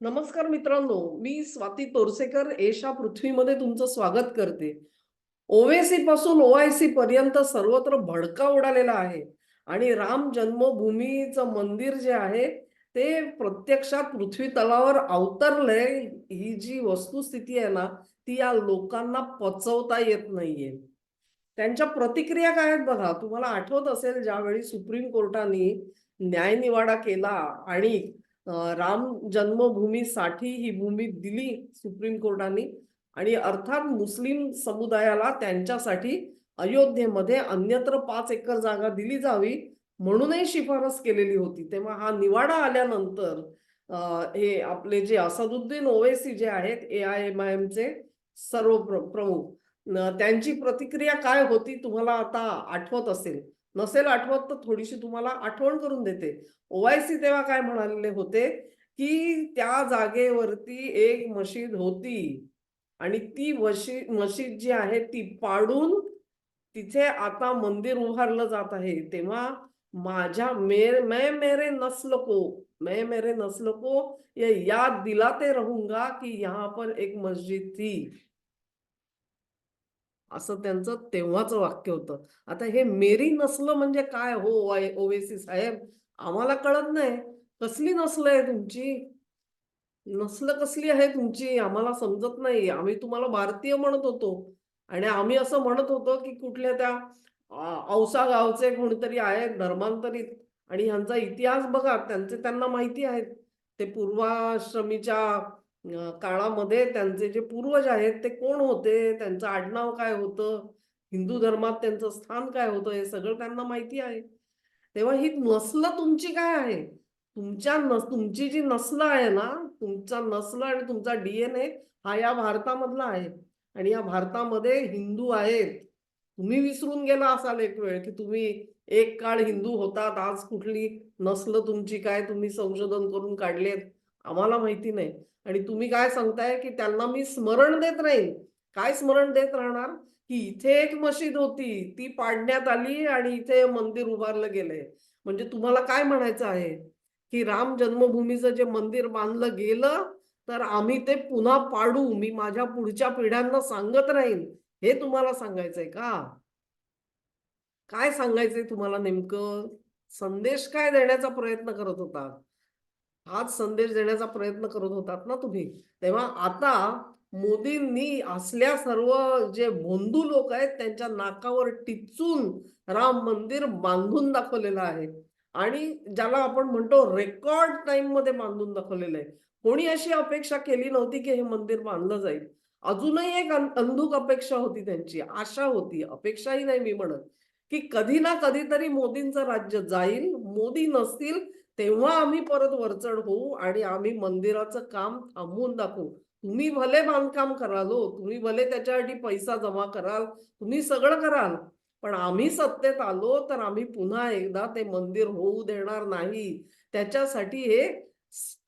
नमस्कार मित्रांनो मी स्वाती तोरसेकर एशा पृथ्वीमध्ये तुमचं स्वागत करते. ओवेसी पासून ओआयसी पर्यंत सर्वत्र भडका उडालेला आहे आणि राम जन्मभूमीचं मंदिर जे आहे ते प्रत्यक्षात पृथ्वी तलावर अवतरलंय. ही जी वस्तुस्थिती आहे ना ती या लोकांना पचवता येत नाहीये. त्यांच्या प्रतिक्रिया काय आहेत बघा तुम्हाला आठवत असेल ज्यावेळी सुप्रीम कोर्टाने न्यायनिवाडा केला आणि राम जन्मभूमीसाठी ही भूमी दिली सुप्रीम कोर्टाने आणि अर्थात मुस्लिम समुदायाला त्यांच्यासाठी अयोध्येमध्ये अन्यत्र पाच एकर जागा दिली जावी म्हणूनही शिफारस केलेली होती. तेव्हा हा निवाडा आल्यानंतर हे आपले जे असदुद्दीन ओवेसी जे आहेत ए आय एम आय एमचे सर्व प्र- प्रमुख त्यांची प्रतिक्रिया काय होती तुम्हाला आता आठवत असेल? नसेल आठवत तर थोडीशी तुम्हाला आठवण करून देते. ओवायसी तेव्हा काय म्हणालेले होते की त्या जागेवरती एक मशीद होती आणि ती वशी मशीद जी आहे ती पाडून तिथे आता मंदिर उभारलं जात आहे. तेव्हा माझ्या मे मैं मेरे नस्ल को मैं मेरे नस्ल को ये याद दिलाते रहूंगा कि यहाँ पर एक मस्जिद थी. असं त्यांचं तेव्हाच वाक्य होतं. आता हे मेरी नसलं म्हणजे काय? हो ओवाय- ओवेसी साहेब आम्हाला कळत नाही. कसली नसल आहे तुमची? नसल कसली आहे तुमची? आम्हाला समजत नाही. आम्ही तुम्हाला भारतीय म्हणत होतो. आणि आम्ही असं म्हणत होतो की कुठल्या त्या औसा गावचे कोणीतरी आहेत धर्मांतरित. आणि ह्यांचा इतिहास बघा त्यांचे त्यांना माहिती आहेत. ते पूर्वाश्रमीच्या काळामध्ये त्यांचे जे पूर्वज आहेत ते कोण होते? त्यांचं आडनाव काय होतं? हिंदू धर्मात त्यांचं स्थान काय होतं? हे सगळं त्यांना माहिती आहे. तेव्हा ही नस्ल तुमची काय आहे? तुमच्या नस तुमची जी नस्ल आहे ना तुमचा नस्ल आणि तुमचा डीएनए हा या भारतामधला आहे. आणि या भारतामध्ये हिंदू आहेत. तुम्ही विसरून गेला असाल एक वेळ की तुम्ही एक काळ हिंदू होतात आज कुठली नस्ल तुमची काय तुम्ही संशोधन करून काढलेत? आम्हाला माहिती नाही. आणि तुम्ही काय सांगताय की त्यांना मी स्मरण देत राहीन. काय स्मरण देत राहणार? की इथे एक मशीद होती ती पाडण्यात आली आणि इथे मंदिर उभारलं गेलंय. म्हणजे तुम्हाला काय म्हणायचं आहे? की राम जन्मभूमीचं जे मंदिर बांधलं गेलं तर आम्ही ते पुन्हा पाडू मी माझ्या पुढच्या पिढ्यांना सांगत राहीन. हे तुम्हाला सांगायचंय का? काय सांगायचंय तुम्हाला नेमकं? संदेश काय देण्याचा प्रयत्न करत होता? हाच संदेश देण्याचा प्रयत्न करत होतात ना तुम्ही. तेव्हा आता मोदींनी असल्या सर्व जे भोंदू लोक आहेत त्यांच्या नाकावर टिचून राम मंदिर बांधून दाखवलेलं आहे. आणि ज्याला आपण म्हणतो रेकॉर्ड टाइममध्ये बांधून दाखवलेलं आहे. कोणी अशी अपेक्षा केली नव्हती की हे मंदिर बांधलं जाईल? अजूनही एक अंधुक अपेक्षा होती त्यांची आशा होती अपेक्षाही नाही मी म्हणत. की कधी ना कधीतरी मोदींचं राज्य जाईल मोदी नसतील तेव्हा आम्ही परत वरचढ होऊ आणि आम्ही मंदिराचं काम थांबवून दाखवू. तुम्ही भले बांधकाम कराल हो तुम्ही भले त्याच्यासाठी पैसा जमा कराल तुम्ही सगळं कराल पण आम्ही सत्तेत आलो तर आम्ही पुन्हा एकदा ते मंदिर होऊ देणार नाही. त्याच्यासाठी हे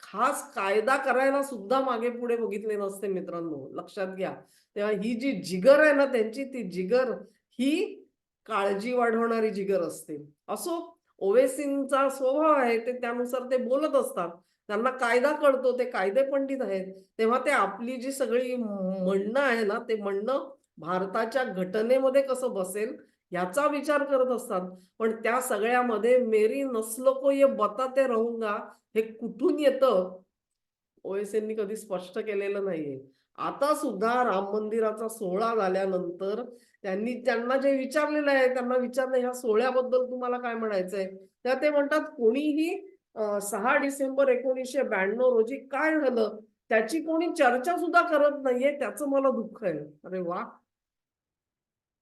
खास कायदा करायला सुद्धा मागे पुढे बघितले नसते मित्रांनो लक्षात घ्या. तेव्हा ही जी जिगर आहे ना त्यांची ती जिगर ही काळजी वाढवणारी जिगर असते. असो ओवेसींचा स्वभाव आहे ते त्यानुसार ते बोलत असतात. त्यांना कायदा कळतो ते कायदे पंडित आहेत. तेव्हा ते आपली जी सगळी म्हणणं आहे ना ते म्हणणं भारताच्या घटनेमध्ये कसं बसेल याचा विचार करत असतात. पण त्या सगळ्यामध्ये मेरी नसलो को ये बताते रहूंगा हे कुठून येतं? ओएसएननी कधी स्पष्ट केलेलं नाहीये. आता सुद्धा राम मंदिराचा सोहळा झाल्यानंतर त्यांनी त्यांना जे विचारलेलं आहे त्यांना विचारलं ह्या सोहळ्याबद्दल तुम्हाला काय म्हणायचंय? त्या ते म्हणतात कोणीही सहा डिसेंबर एकोणीसशे ब्याण्णव रोजी काय झालं? त्याची कोणी चर्चा सुद्धा करत नाहीये त्याचं मला दुःख आहे. अरे वा!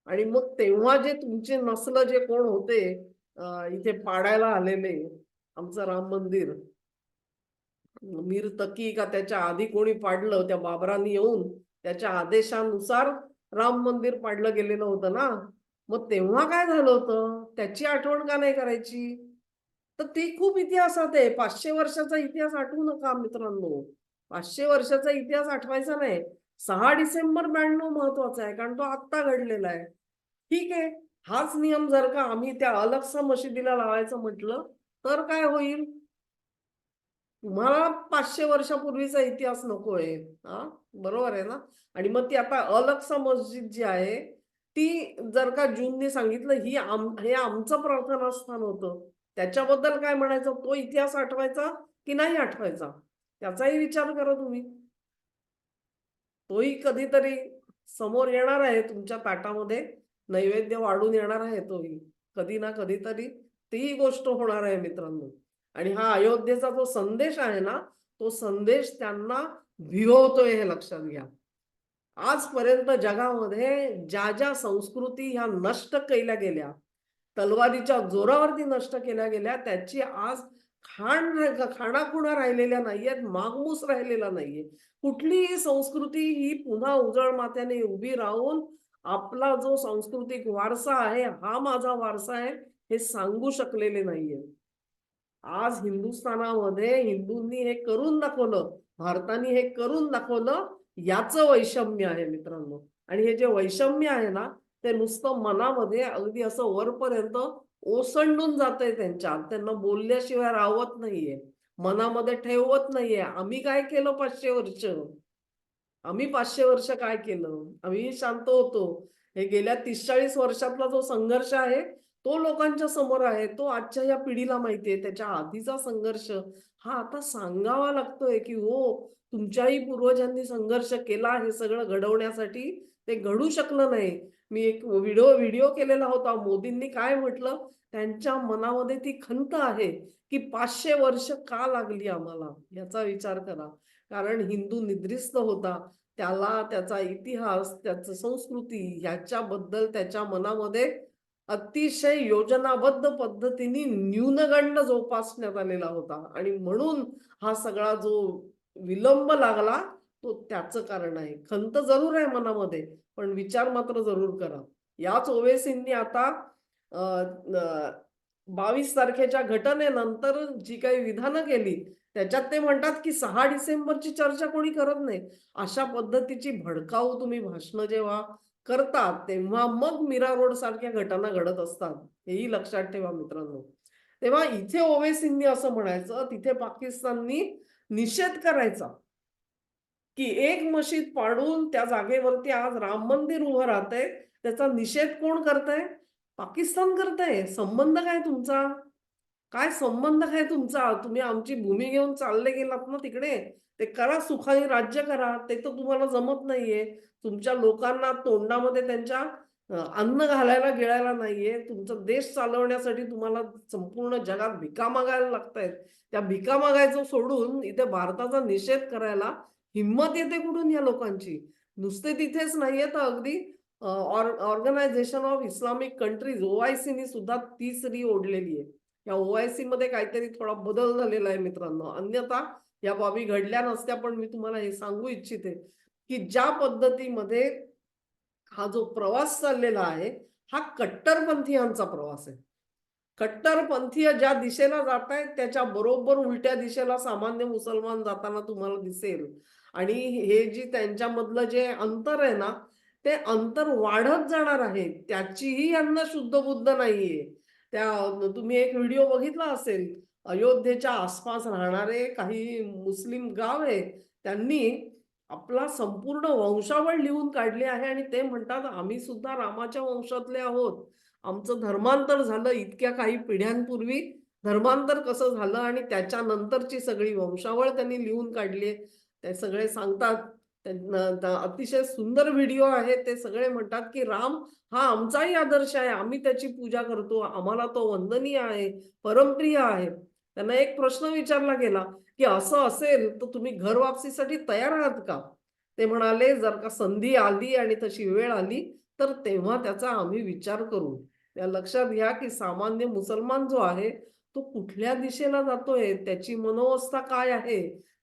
आणि मग तेव्हा जे तुमचे नसलं जे कोण होते इथे पाडायला आलेले आमचं राम मंदिर मीर तकी का त्याच्या आधी कोणी पाडलं त्या बाबरांनी येऊन? त्याच्या आदेशानुसार राम मंदिर पाडलं गेलेलं होतं ना? मग तेव्हा काय झालं होतं? त्याची आठवण का नाही करायची? तर ती खूप इतिहासात आहे. पाचशे वर्षाचा इतिहास आठवू नका मित्रांनो. पाचशे वर्षाचा इतिहास आठवायचा नाही. सहा डिसेंबर ब्याण्णव महत्त्वाचा आहे कारण तो आत्ता घडलेला आहे. ठीक आहे. हाच नियम जर का आम्ही त्या अलक्सा मशिदीला लावायचं म्हटलं तर काय होईल? तुम्हाला पाचशे वर्षापूर्वीचा इतिहास नको आहे हा? बरोबर आहे ना? आणि मग ती आता अलक्सा मस्जिद जी आहे ती जर का जूनने सांगितलं ही आम हे आमचं प्रार्थनास्थान होतं. त्याच्याबद्दल काय म्हणायचं? तो इतिहास आठवायचा की नाही आठवायचा? त्याचाही विचार करा तुम्ही. तोही कधीतरी समोर येणार आहे तुमच्या ताटामध्ये नैवेद्य वाढून येणार आहे तोही. कधी ना कधीतरी तीही गोष्ट होणार आहे मित्रांनो. आणि हा अयोध्येचा जो संदेश आहे ना तो संदेश त्यांना भिवतोय हे लक्षात घ्या. आजपर्यंत जगामध्ये ज्या ज्या संस्कृती ह्या नष्ट केल्या गेल्या तलवारीच्या जोरावरती नष्ट केल्या गेल्या त्याची आज खाण खाणाखुणा राहिलेल्या नाहीयेत मागमूस राहिलेला नाहीये. कुठलीही संस्कृती ही पुन्हा उजळ मात्याने उभी राहून आपला जो सांस्कृतिक वारसा आहे हा माझा वारसा आहे हे सांगू शकलेले नाहीये. आज हिंदुस्थानामध्ये हिंदूंनी हे करून दाखवलं भारताने हे करून दाखवलं याचं वैषम्य आहे मित्रांनो. आणि हे जे वैषम्य आहे ना ते नुसतं मनामध्ये अगदी असं वरपर्यंत ओसंडून जातंय त्यांच्या. त्यांना बोलल्याशिवाय राहत नाहीये. मनामध्ये ठेवत नाहीये. आम्ही काय केलं पाचशे वर्ष? आम्ही पाचशे वर्ष काय केलं? आम्ही शांत होतो. हे गेल्या तीस चाळीस वर्षातला जो संघर्ष आहे तो लोकांच्या समोर आहे तो आजच्या या पिढीला माहितीये त्याच्या आधीचा संघर्ष. हा आता सांगावा लागतोय की हो तुमच्याही पूर्वजांनी संघर्ष केला हे सगळं घडवण्यासाठी ते घडू शकलं नाही. मी एक व्हिडिओ व्हिडिओ केलेला होता मोदींनी काय म्हटलं? त्यांच्या मनामध्ये ती खंत आहे की पाचशे वर्ष का लागली आम्हाला? याचा विचार करा. कारण हिंदू निद्रिस्त होता. त्याला त्याचा इतिहास त्याचं संस्कृती ह्याच्याबद्दल त्याच्या मनामध्ये अतिशय योजनाबद्ध पद्धतीने न्यूनगंड जोपासण्यात आलेला होता. आणि म्हणून हा सगळा जो विलंब लागला तो त्याचं कारण आहे. खंत जरूर आहे मनामध्ये पण विचार मात्र जरूर करा. याच ओवेसींनी आता बावीस तारखेच्या घटनेनंतर जी काही विधानं केली त्याच्यात ते म्हणतात की सहा डिसेंबरची चर्चा कोणी करत नाही. अशा पद्धतीची भडकाऊ तुम्ही भाषणं जेव्हा करतात तेव्हा मग मीरा रोड सारख्या घटना घडत असतात. हेही लक्षात ठेवा मित्रांनो. तेव्हा इथे ओवेसींनी असं म्हणायचं तिथे पाकिस्ताननी निषेध करायचा. की एक मशीद पाडून त्या जागेवरती आज राम मंदिर उभं राहतंय त्याचा निषेध कोण करतंय? पाकिस्तान करतंय. संबंध काय तुमचा? काय संबंध काय तुमचा? तुम्ही आमची भूमी घेऊन चालले गेलात ना तिकडे? ते करा सुखाने राज्य करा. ते तर तुम्हाला जमत नाहीये. तुमच्या लोकांना तोंडामध्ये त्यांच्या अन्न घालायला गिळायला नाहीये. तुमचा देश चालवण्यासाठी तुम्हाला संपूर्ण जगात भिका मागायला लागतायत. त्या भिका मागायचं सोडून इथे भारताचा निषेध करायला हिंमत येते कुठून या लोकांची? नुसते तिथेच नाहीये तर अगदी ऑर्गनायझेशन ऑफ इस्लामिक कंट्रीज ओआयसीनी सुद्धा तीसरी ओढलेली आहे या ओआयसी मध्ये काहीतरी थोडा बदल झालेला आहे मित्रांनो. अन्यथा या बाबी घडल्या नसत्या पण मी तुम्हाला हे सांगू इच्छिते की ज्या पद्धतीमध्ये हा जो प्रवास चाललेला आहे हा कट्टरपंथीयांचा प्रवास आहे. कट्टरपंथीय ज्या दिशेला जात आहेत त्याच्या बरोबर उलट्या दिशेला सामान्य मुसलमान जाताना तुम्हाला दिसेल. आणि हे जी त्यांच्यामधलं जे अंतर आहे ना ते अंतर वाढत जाणार आहे. त्याचीही यांना शुद्ध बुद्ध नाहीये. त्या तुम्ही एक व्हिडिओ बघितला असेल अयोध्येच्या आसपास राहणारे काही मुस्लिम गाव आहे त्यांनी आपला संपूर्ण वंशावळ लिहून काढली आहे आणि ते म्हणतात आम्ही सुद्धा रामाच्या वंशातले आहोत. आमचं धर्मांतर झालं इतक्या काही पिढ्यांपूर्वी. धर्मांतर कसं झालं आणि त्याच्यानंतरची सगळी वंशावळ त्यांनी लिहून काढली ते सगळे सांगतात अतिशय सुंदर व्हिडिओ आहे ते सगळे म्हणतात की राम हा आमचाही आदर्श आहे आम्ही त्याची पूजा करतो आम्हाला तो वंदनीय आहे परमप्रिय आहे. त्यांना एक प्रश्न विचारला गेला की असं असेल तर तुम्ही घर वापसीसाठी तयार आहात का? ते म्हणाले जर का संधी आली आणि तशी वेळ आली तर तेव्हा त्याचा आम्ही विचार करू. त्या लक्षात घ्या की सामान्य मुसलमान जो आहे तो कुठल्या दिशेला जातोय त्याची मनोवस्था काय आहे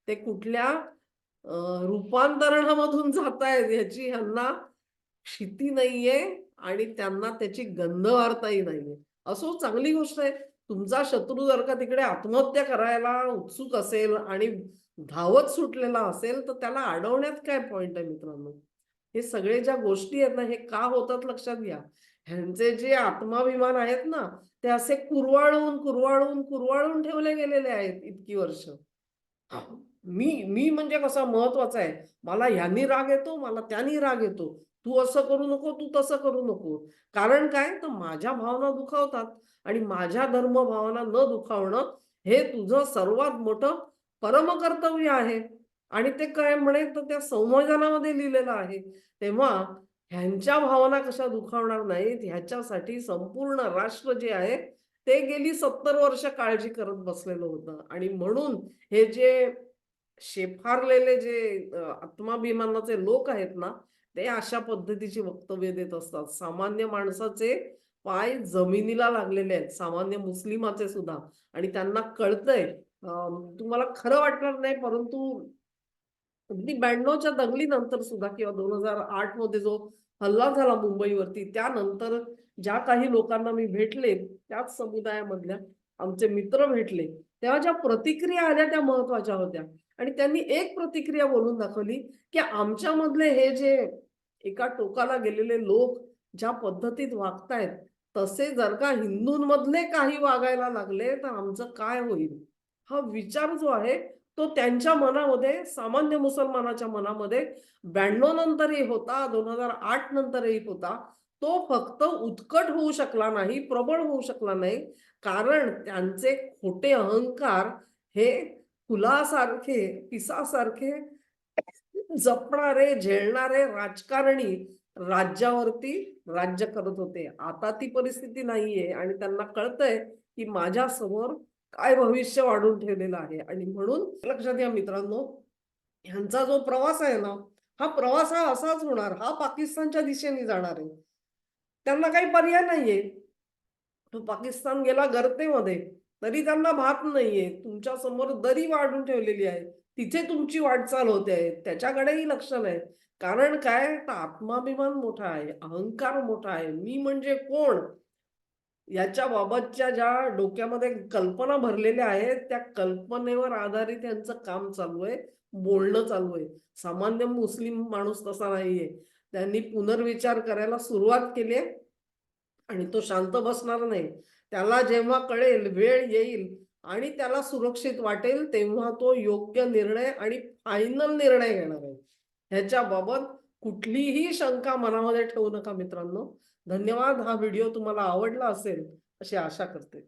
ते कुठल्या रूपांतरणामधून जात आहेत ह्याची ह्यांना क्षिती नाहीये आणि त्यांना त्याची गंध वार्ताही नाहीये. असो चांगली गोष्ट आहे. तुमचा शत्रू जर का तिकडे आत्महत्या करायला उत्सुक असेल आणि धावत सुटलेला असेल तर त्याला अडवण्यात काय पॉइंट आहे मित्रांनो? हे सगळे ज्या गोष्टी आहेत ना हे का होतात लक्षात घ्या. ह्यांचे जे आत्माभिमान आहेत ना ते असे कुरवाळून कुरवाळून कुरवाळून ठेवले गेलेले आहेत इतकी वर्ष. मी मी म्हणजे कसा महत्त्वाचा आहे? मला ह्यानी राग येतो मला त्यानी राग येतो. तू असं करू नको तू तसं करू नको. कारण काय? तर माझ्या भावना दुखावतात आणि माझ्या धर्म भावना न दुखावणं हे तुझं सर्वात मोठं परमकर्तव्य आहे. आणि ते काय म्हणे? तर त्या संविधानामध्ये लिहिलेलं आहे. तेव्हा ह्यांच्या भावना कशा दुखावणार नाहीत? ह्याच्यासाठी संपूर्ण राष्ट्र जे आहे ते गेली सत्तर वर्ष काळजी करत बसलेलं होतं. आणि म्हणून हे जे शेफारलेले जे आत्माभिमानाचे लोक आहेत ना ते अशा पद्धतीची वक्तव्य देत असतात. सामान्य माणसाचे पाय जमिनीला लागलेले आहेत. सामान्य मुस्लिमाचे सुद्धा. आणि त्यांना कळतंय तुम्हाला खरं वाटणार नाही परंतु अगदी ब्याण्णवच्या दंगलीनंतर सुद्धा किंवा दोन हजार आठमध्ये जो हल्ला झाला मुंबईवरती त्यानंतर ज्या काही लोकांना मी भेटले त्याच समुदायामधल्या आमचे मित्र भेटले तेव्हा ज्या प्रतिक्रिया आल्या त्या महत्त्वाच्या होत्या. आणि त्यांनी एक प्रतिक्रिया बोलून दाखवली की आमच्यामधले हे जे एका टोकाला गेलेले लोक ज्या पद्धतीत वागतायत तसे जर का हिंदूंमधले काही वागायला लागले तर आमचं काय होईल? हा विचार जो आहे तो त्यांच्या मनामध्ये सामान्य मुसलमानाच्या मनामध्ये ब्याण्णव नंतरही होता दोन हजार आठ नंतरही होता तो फक्त उत्कट होऊ शकला नाही प्रबळ होऊ शकला नाही कारण त्यांचे खोटे अहंकार हे फुलासारखे पिसासारखे जपणारे झेलणारे राजकारणी राज्यावरती राज्य करत होते. आता ती परिस्थिती नाहीये आणि त्यांना कळतंय की माझ्यासमोर काय भविष्य वाढून ठेवलेलं आहे. आणि म्हणून लक्षात घ्या मित्रांनो ह्यांचा जो प्रवास आहे ना हा प्रवास हा असाच होणार. हा पाकिस्तानच्या दिशेने जाणार आहे. त्यांना काही पर्याय नाहीये. तो पाकिस्तान गेला गर्तेमध्ये. तरी त्यांना भात नाहीये. तुमच्यासमोर दरी वाढून ठेवलेली आहे. तिथे तुमची वाटचाल होते. आहे त्याच्याकडेही लक्ष नाही. कारण काय? तर आत्माभिमान मोठा आहे. अहंकार मोठा आहे. मी म्हणजे कोण? याच्या बाबतच्या ज्या डोक्यामध्ये कल्पना भरलेल्या आहेत त्या कल्पनेवर आधारित यांचं काम चालू आहे. बोलणं चालू आहे. सामान्य मुस्लिम माणूस तसा नाहीये. त्यांनी पुनर्विचार करायला सुरुवात केली आहे. आणि तो शांत बसणार नाही. त्याला जेव्हा कळेल वेळ येईल आणि त्याला सुरक्षित वाटेल तेव्हा तो योग्य निर्णय आणि फायनल निर्णय घेणार आहे. ह्याच्या बाबत कुठलीही शंका मनामध्ये ठेवू नका मित्रांनो. धन्यवाद. हा व्हिडिओ तुम्हाला आवडला असेल अशी आशा करते.